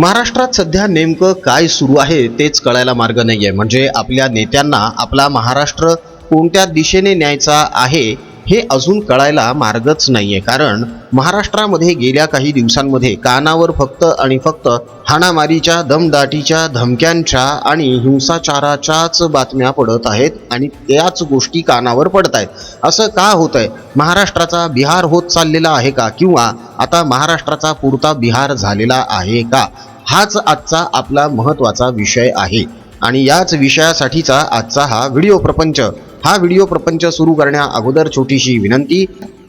महाराष्ट्रात सध्या नेमकं काय सुरू आहे तेच कळायला मार्ग नाही आहे म्हणजे आपल्या नेत्यांना आपला महाराष्ट्र कोणत्या दिशेने न्यायचा आहे हे अजून कळायला मार्गच नाही आहे कारण महाराष्ट्रामध्ये गेल्या काही दिवसांमध्ये कानावर फक्त आणि फक्त हाणामारीच्या दमदाटीच्या धमक्यांच्या आणि हिंसाचाराच्याच बातम्या पडत आहेत आणि त्याच गोष्टी कानावर पडत आहेत. असं का होत आहे महाराष्ट्राचा बिहार होत चाललेला आहे का? किंवा आता महाराष्ट्राचा पुरता बिहार झालेला आहे का? हाच आजचा आपला महत्त्वाचा विषय आहे. आणि याच विषयासाठीचा आजचा हा व्हिडिओ प्रपंच. हा व्हिडिओ प्रपंच सुरू करण्या अगोदर छोटीशी विनंती.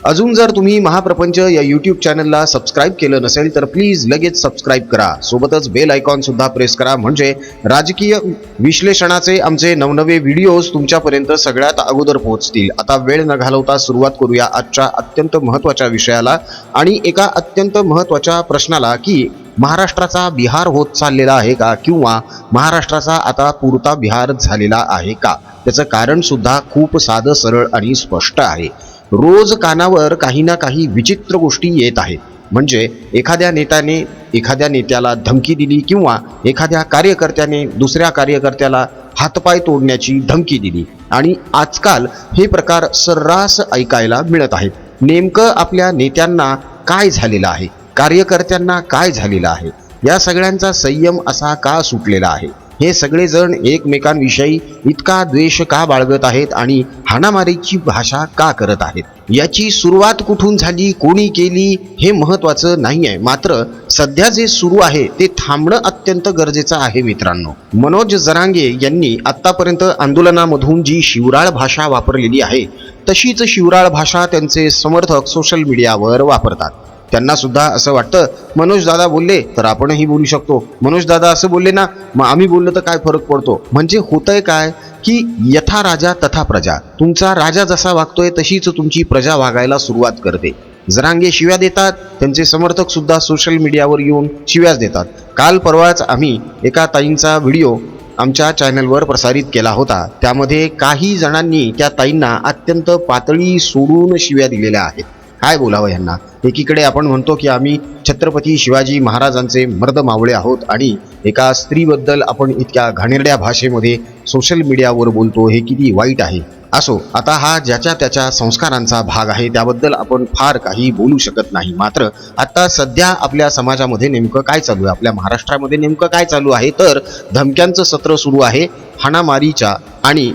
अजून जर तुम्ही महाप्रपंच या यूट्यूब चॅनलला सबस्क्राईब केलं नसेल तर प्लीज लगेच सबस्क्राईब करा. सोबतच बेल आयकॉन सुद्धा प्रेस करा. म्हणजे राजकीय विश्लेषणाचे आमचे नवनवे व्हिडिओज तुमच्यापर्यंत सगळ्यात अगोदर पोहोचतील. आता वेळ न घालवता सुरुवात करूया आजच्या अत्यंत महत्त्वाच्या विषयाला. आणि एका अत्यंत महत्त्वाच्या प्रश्नाला की महाराष्ट्राचा बिहार होत चाललेला आहे का? किंवा महाराष्ट्राचा आता पुरता बिहार झालेला आहे का? त्याचं कारण सुद्धा खूप साधं सरळ आणि स्पष्ट आहे. रोज कानावर काही ना काही विचित्र गोष्टी येत आहेत. म्हणजे एखाद्या नेत्याने एखाद्या नेत्याला धमकी दिली किंवा एखाद्या कार्यकर्त्याने दुसऱ्या कार्यकर्त्याला हातपाय तोडण्याची धमकी दिली. आणि आजकाल हे प्रकार सर्रास ऐकायला मिळत आहेत. नेमकं आपल्या नेत्यांना काय झालेलं आहे? कार्यकर्त्यांना काय झालेलं आहे? या सगळ्यांचा संयम असा का सुटलेला आहे? हे सगळेजण एकमेकांविषयी इतका द्वेष का बाळगत आहेत आणि हाणामारीची भाषा का करत आहेत? याची सुरुवात कुठून झाली कोणी केली हे महत्वाचं नाही आहे. मात्र सध्या जे सुरू आहे ते थांबणं अत्यंत गरजेचं आहे मित्रांनो. मनोज जरांगे यांनी आतापर्यंत आंदोलनामधून जी शिवराळ भाषा वापरलेली आहे तशीच शिवराळ भाषा त्यांचे समर्थक सोशल मीडियावर वापरतात. त्यांना सुद्धा असं वाटतं. मनोज दादा बोलले तर आपणही बोलू शकतो. मनोज दादा असं बोलले ना मग आम्ही बोललो तर काय फरक पडतो? म्हणजे होतंय काय की यथा राजा तथा प्रजा. तुमचा राजा जसा वागतोय तशीच तुमची प्रजा वागायला सुरुवात करते. जरांगे शिव्या देतात त्यांचे समर्थक सुद्धा सोशल मीडियावर येऊन शिव्याच देतात. काल परवाच आम्ही एका ताईंचा व्हिडिओ आमच्या चॅनलवर प्रसारित केला होता. त्यामध्ये काही जणांनी त्या ताईंना अत्यंत पातळी सोडून शिव्या दिलेल्या आहेत. काय बोलावं यांना? एकीकडे आपण म्हणतो की आम्ही छत्रपती शिवाजी महाराजांचे मर्द मावळे आहोत आणि एका स्त्रीबद्दल आपण इतक्या घाणेरड्या भाषेमध्ये सोशल मीडियावर बोलतो हे किती वाईट आहे. असो आता हा ज्याच्या त्याच्या संस्कारांचा भाग आहे त्याबद्दल आपण फार काही बोलू शकत नाही. मात्र आता सध्या आपल्या समाजामध्ये नेमकं काय चालू आहे? आपल्या महाराष्ट्रामध्ये नेमकं काय चालू आहे? तर धमक्यांचं सत्र सुरू आहे हाणामारीच्या आणि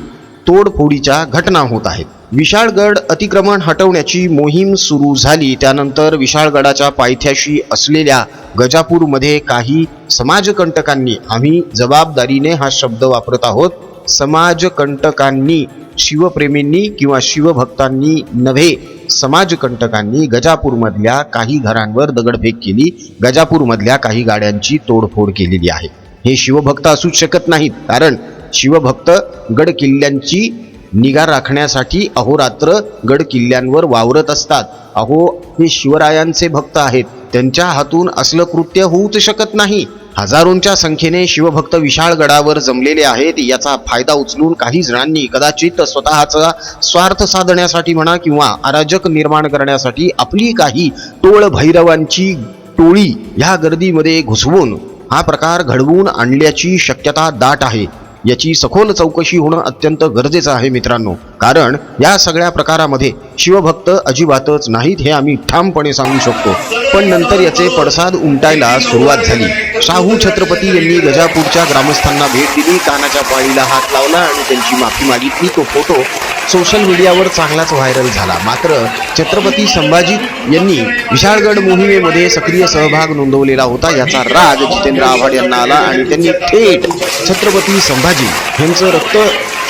तोडफोडीच्या घटना होत आहेत. विशाळगड अतिक्रमण हटवण्याची मोहीम सुरू झाली. त्यानंतर विशाळगडाच्या पायथ्याशी असलेल्या गजापूरमध्ये काही समाजकंटकांनी आम्ही जबाबदारीने हा शब्द वापरत आहोत समाजकंटकांनी शिवप्रेमींनी किंवा शिवभक्तांनी नव्हे समाजकंटकांनी गजापूरमधल्या काही घरांवर दगडफेक केली गजापूरमधल्या काही गाड्यांची तोडफोड केलेली आहे. हे शिवभक्त असूच शकत नाहीत कारण शिवभक्त गड किल्ल्यांची निगा राखण्यासाठी अहोरात्र गड किल्ल्यांवर वावरत असतात. अहो हे शिवरायांचे भक्त आहेत. त्यांच्या हातून असलं कृत्य होऊच शकत नाही. हजारोंच्या संख्येने शिवभक्त विशाळगडावर जमलेले आहेत. याचा फायदा उचलून काही जणांनी कदाचित स्वतःचा स्वार्थ साधण्यासाठी म्हणा किंवा अराजक निर्माण करण्यासाठी आपली काही टोळ भैरवांची टोळी ह्या गर्दीमध्ये घुसवून हा प्रकार घडवून आणल्याची शक्यता दाट आहे. याची सखोल चौकशी होणं अत्यंत गरजेचं आहे मित्रांनो. कारण या सगळ्या प्रकारामध्ये शिवभक्त अजिबातच नाहीत हे आम्ही ठामपणे सांगू शकतो. पण नंतर याचे पडसाद उमटायला सुरुवात झाली. शाहू छत्रपती यांनी गजापूरच्या ग्रामस्थांना भेट दिली कानाच्या पाळीला हात लावला आणि त्यांची माफी मागितली. तो फोटो सोशल मीडियावर चांगलाच व्हायरल झाला. मात्र छत्रपती संभाजी यांनी विशाळगड मोहिमेमध्ये सक्रिय सहभाग नोंदवलेला होता. याचा राग जितेंद्र आव्हाड यांना आला आणि त्यांनी थेट छत्रपती संभाजी यांचं रक्त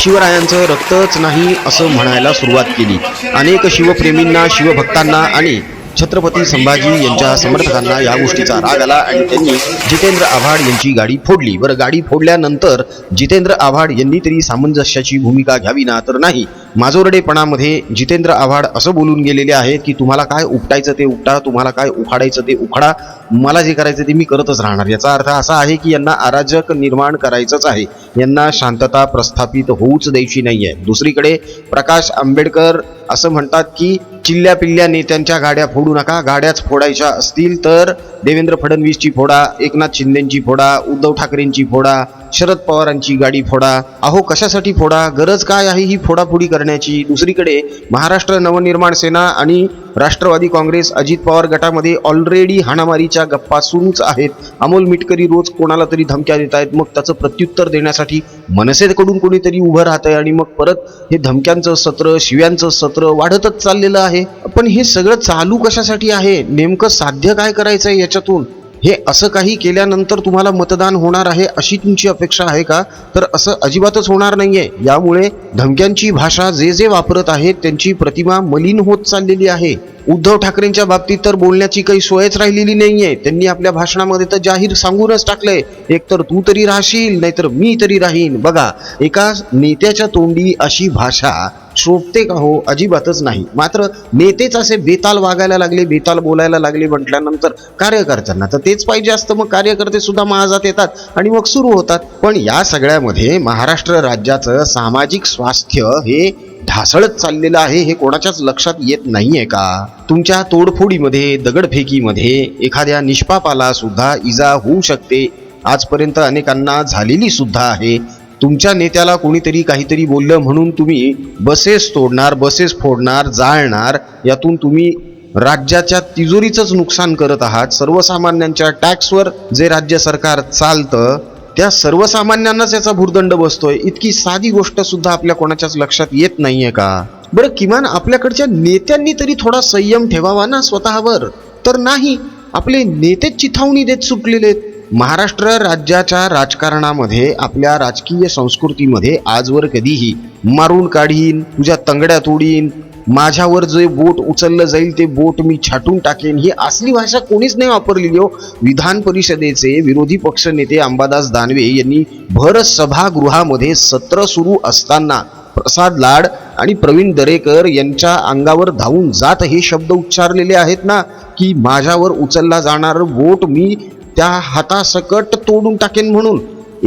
शिवरायांचं रक्तच नाही असं म्हणायला सुरुवात केली. अनेक शिवप्रेमींना शिवभक्तांना आणि छत्रपती संभाजी यांच्या समर्थकांना या गोष्टीचा राग आला आणि त्यांनी जितेंद्र आव्हाड यांची गाडी फोडली. बरं गाडी फोडल्यानंतर जितेंद्र आव्हाड यांनी तरी सामंजस्याची भूमिका घ्यावी ना तर नाही. माजोरडेपणामध्ये जितेंद्र आव्हाड असं बोलून गेलेले आहेत की तुम्हाला काय उपटायचं ते उपटा तुम्हाला काय उखाडायचं ते उखाडा मला जे करायचं ते मी करतच राहणार. याचा अर्थ असा आहे की यांना अराजक निर्माण करायचंच आहे. यांना शांतता प्रस्थापित होऊच द्यायची नाही आहे दुसरीकडे प्रकाश आंबेडकर असं म्हणतात की चिल्ल्या पिल्ल्या नेत्यांच्या गाड्या फोडू नका. गाड्याच फोडायच्या असतील तर देवेंद्र फडणवीसची फोडा एकनाथ शिंदेंची फोडा उद्धव ठाकरेंची फोडा शरद पवारांची गाडी फोडा. अहो कशासाठी फोडा? गरज काय आहे ही फोडाफोडी करण्याची? दुसरीकडे महाराष्ट्र नवनिर्माण सेना आणि राष्ट्रवादी काँग्रेस अजित पवार गटामध्ये ऑलरेडी हाणामारीच्या गप्पा सुरूच आहेत. अमोल मिटकरी रोज कोणाला तरी धमक्या देत आहेत मग त्याचं प्रत्युत्तर देण्यासाठी मनसेकडून कोणीतरी उभं राहत आहे आणि मग परत हे धमक्यांचं सत्र शिव्यांचं सत्र वाढतच चाललेलं आहे. पण हे सगळं चालू कशासाठी आहे? नेमकं साध्य काय करायचं आहे याच्यातून? हे असं काही केल्यानंतर तुम्हाला मतदान होणार आहे अशी तुमची अपेक्षा आहे का? तर असं अजिबातच होणार नाहीये. यामुळे धमक्यांची भाषा जे जे वापरत आहेत त्यांची प्रतिमा मलिन होत चाललेली आहे. उद्धव ठाकरेंच्या बाबतीत तर बोलण्याची काही सोयच राहिलेली नाहीये. त्यांनी आपल्या भाषणामध्ये तर जाहीर सांगूनच टाकलंय. एकतर तू तरी राहशील नाहीतर मी तरी राहीन. बघा एका नेत्याच्या तोंडी अशी भाषा शोभते का हो? अजिबातच नाही. मात्र नेतेच असे बेताल वागायला लागले बेताल बोलायला लागले म्हटल्यानंतर कार्यकर्त्यांना तर तेच पाहिजे असतं. मग कार्यकर्ते सुद्धा महाजात येतात आणि मग सुरू होतात. पण या सगळ्यामध्ये महाराष्ट्र राज्याचं सामाजिक स्वास्थ्य हे ढासळत चाललेलं आहे हे कोणाच्याच लक्षात येत नाहीये का? तुमच्या तोडफोडीमध्ये दगडफेकीमध्ये एखाद्या निष्पापाला सुद्धा इजा होऊ शकते. आजपर्यंत अनेकांना झालेली सुद्धा आहे. तुमच्या नेत्याला कोणीतरी काहीतरी बोललं म्हणून तुम्ही बसेस तोडणार बसेस फोडणार जाळणार यातून तुम्ही राज्याच्या तिजोरीचंच नुकसान करत आहात. सर्वसामान्यांच्या टॅक्सवर जे राज्य सरकार चालतं त्या सर्वसामान्यांनाच याचा भूर्दंड बसतोय. इतकी साधी गोष्ट सुद्धा आपल्या कोणाच्याच लक्षात येत नाहीये का? बरं किमान आपल्याकडच्या नेत्यांनी तरी थोडा संयम ठेवावा ना स्वतःवर. तर नाही आपले नेते चिथावणी देत सुटलेले आहेत महाराष्ट्र राज्याच्या राजकारणामध्ये आपल्या राजकीय संस्कृतीमध्ये आजवर कधीही मारून काढीन तुझ्या तंगड्या तोडीन माझ्यावर जे बोट उचललं जाईल ते बोट मी छाटून टाकेन. ही असली भाषा कोणीच नाही वापरलेली हो. विधान परिषदेचे विरोधी पक्ष नेते अंबादास दानवे यांनी भर सभागृहामध्ये सत्र सुरू असताना प्रसाद लाड आणि प्रवीण दरेकर यांच्या अंगावर धावून जात हे शब्द उच्चारलेले आहेत ना की माझ्यावर उचलला जाणार बोट मी त्या हातासकट तोडून टाकेन म्हणून.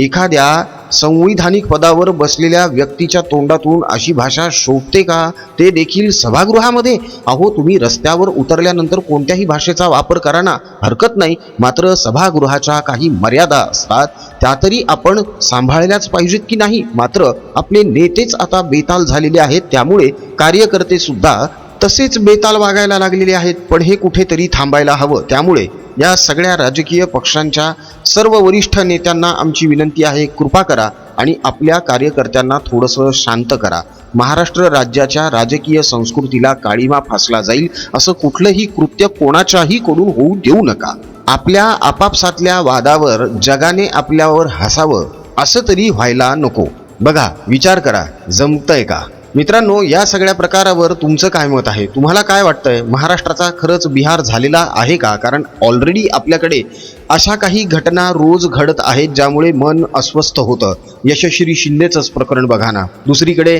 एखाद्या संविधानिक पदावर बसलेल्या व्यक्तीच्या तोंडातून अशी भाषा शोभते का? ते देखील सभागृहामध्ये? अहो तुम्ही रस्त्यावर उतरल्यानंतर कोणत्याही भाषेचा वापर करा ना. हरकत नाही. मात्र सभागृहाच्या काही मर्यादा असतात. त्या तरी आपण सांभाळल्याच पाहिजेत की नाही? मात्र आपले नेतेच आता बेताल झालेले आहेत. त्यामुळे कार्यकर्ते सुद्धा तसेच बेताल वागायला लागलेले आहेत. पण हे कुठेतरी थांबायला हवं. त्यामुळे या सगळ्या राजकीय पक्षांच्या सर्व वरिष्ठ नेत्यांना आमची विनंती आहे कृपा करा आणि आपल्या कार्यकर्त्यांना थोडंसं शांत करा. महाराष्ट्र राज्याच्या राजकीय संस्कृतीला काळीमा फासला जाईल असं कुठलंही कृत्य कोणाच्याही कडून होऊ देऊ नका. आपल्या आपापसातल्या वादावर जगाने आपल्यावर हसावं असं तरी व्हायला नको. बघा विचार करा जमतंय का? मित्रांनो या सगळ्या प्रकारावर तुमचं काय मत आहे? तुम्हाला काय वाटतंय? महाराष्ट्राचा खरंच बिहार झालेला आहे का? कारण ऑलरेडी आपल्याकडे अशा काही घटना रोज घडत आहेत ज्यामुळे मन अस्वस्थ होतं. यशस्वी शिंदेचंच प्रकरण बघा ना. दुसरीकडे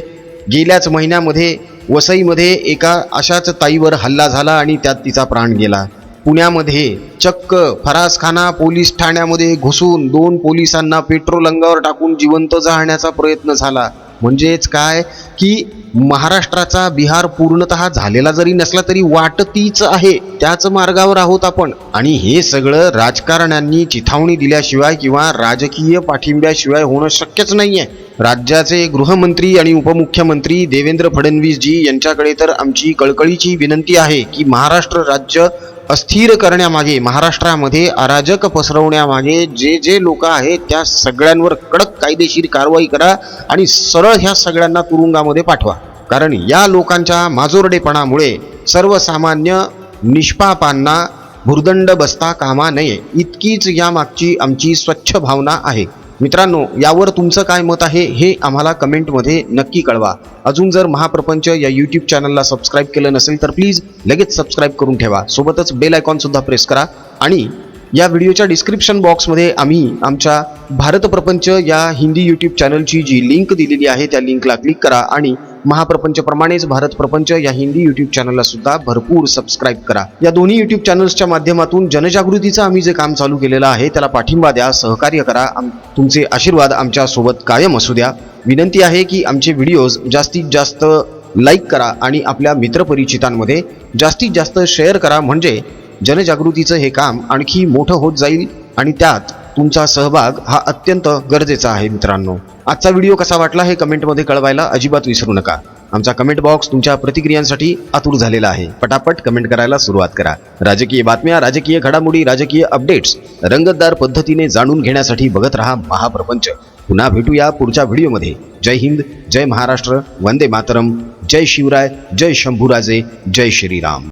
गेल्याच महिन्यामध्ये वसईमध्ये एका अशाच ताईवर हल्ला झाला आणि त्यात तिचा प्राण गेला. पुण्यामध्ये चक्क फरासखाना पोलीस ठाण्यामध्ये घुसून दोन पोलिसांना पेट्रोल अंगावर टाकून जिवंत जाळण्याचा प्रयत्न झाला. म्हणजेच काय? की महाराष्ट्राचा बिहार पूर्णतः झालेला जरी नसला तरी वाट तीच आहे. त्याच मार्गावर आहोत आपण. आणि हे सगळं राजकारण्यांनी चिथावणी दिल्याशिवाय किंवा राजकीय पाठिंब्याशिवाय होणं शक्यच नाहीये. राज्याचे गृहमंत्री आणि उपमुख्यमंत्री देवेंद्र फडणवीसजी यांच्याकडे तर आमची कळकळीची विनंती आहे की महाराष्ट्र राज्य अस्थिर करण्यामागे महाराष्ट्रामध्ये अराजक पसरवण्यामागे जे जे लोक आहेत त्या सगळ्यांवर कडक कायदेशीर कारवाई करा आणि सरळ ह्या सगळ्यांना तुरुंगामध्ये पाठवा. कारण या लोकांच्या माजोरडेपणामुळे सर्वसामान्य निष्पापांना भुर्दंड बसता कामा नये. इतकीच यामागची आमची स्वच्छ भावना आहे. मित्रांनो यावर तुमचं काय मत आहे हे आम्हाला कमेंटमध्ये नक्की कळवा. अजून जर महाप्रपंच या यूट्यूब चॅनलला सबस्क्राईब केलं नसेल तर प्लीज लगेच सबस्क्राईब करून ठेवा. सोबतच बेल आयकॉनसुद्धा प्रेस करा. आणि या व्हिडिओच्या डिस्क्रिप्शन बॉक्समध्ये आम्ही आमच्या भारत प्रपंच या हिंदी यूट्यूब चॅनलची जी लिंक दिलेली आहे त्या लिंकला क्लिक करा आणि महाप्रपंचप्रमाणेच भारत प्रपंच या हिंदी युट्यूब चॅनलला सुद्धा भरपूर सबस्क्राईब करा. या दोन्ही युट्यूब चॅनल्सच्या माध्यमातून जनजागृतीचं आम्ही जे काम चालू केलेलं आहे त्याला पाठिंबा द्या सहकार्य करा. आम- तुमचे आशीर्वाद आमच्यासोबत कायम असू द्या. विनंती आहे की आमचे व्हिडिओज जास्तीत जास्त लाईक करा आणि आपल्या मित्रपरिचितांमध्ये जास्तीत जास्त शेअर करा. म्हणजे जनजागृतीचं हे काम आणखी मोठं होत जाईल आणि त्यात तुमचा सहभाग हा अत्यंत गरजेचा आहे मित्रांनो. आजचा व्हिडिओ कसा वाटला हे कमेंटमध्ये कळवायला अजिबात विसरू नका. आमचा कमेंट बॉक्स तुमच्या प्रतिक्रियांसाठी आतुर झालेला आहे. पटापट कमेंट करायला सुरुवात करा. राजकीय बातम्या राजकीय घडामोडी राजकीय अपडेट्स रंगतदार पद्धतीने जाणून घेण्यासाठी बघत रहा महाप्रपंच. पुन्हा भेटूया पुढच्या व्हिडिओमध्ये. जय हिंद जय महाराष्ट्र वंदे मातरम जय शिवराय जय शंभूराजे जय श्रीराम.